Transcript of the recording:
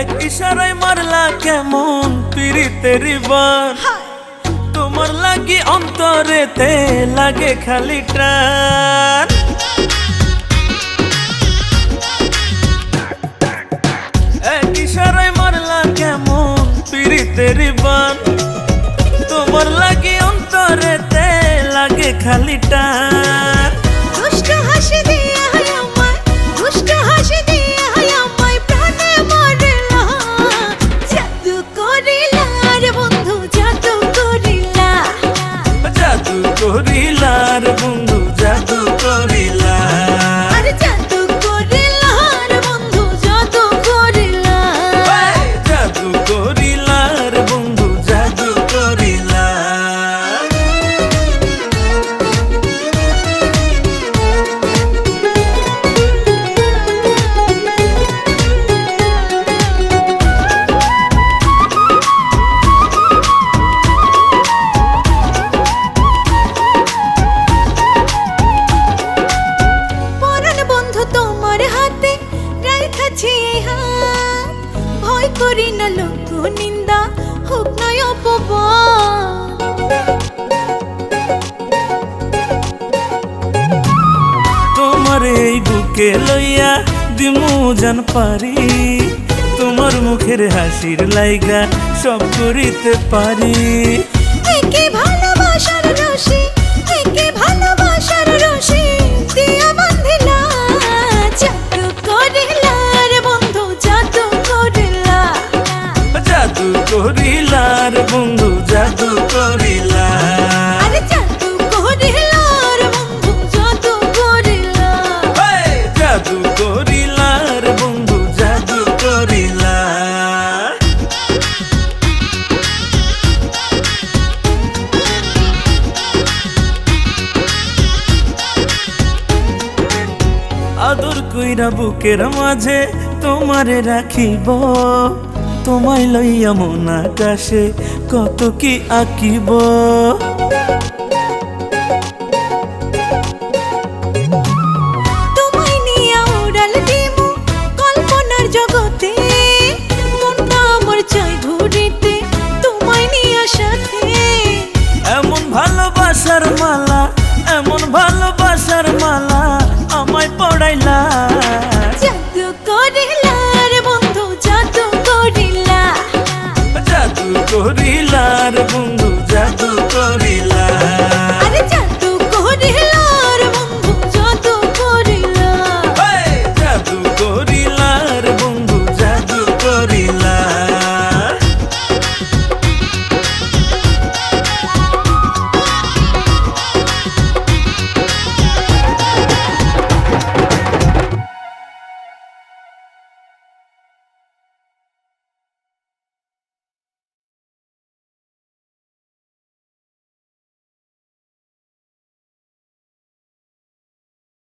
এক ইশারায় মারলা কেমন পিরিতের বান তোমার লাগি অন্তরেতে লাগে খালি টান। এক ইশারায় মারলা কেমন পিরিতের বান তোমার লাগি অন্তরেতে লাগে খালি টান। করিলার বন্ধু হাত, ভয় করি না লোক নিন্দা, হোক নয় অপবাদ। তোমার এই বুকে লইয়া দিমু জান পারি, তোমার মুখের হাসির লাইগা সব করিতে পারি। কইরা বুকের মাঝে তোমারে রাখিব। তোমায় লইয়া মন আকাশে কত কি আঁকিব। উড়াল করিলার গো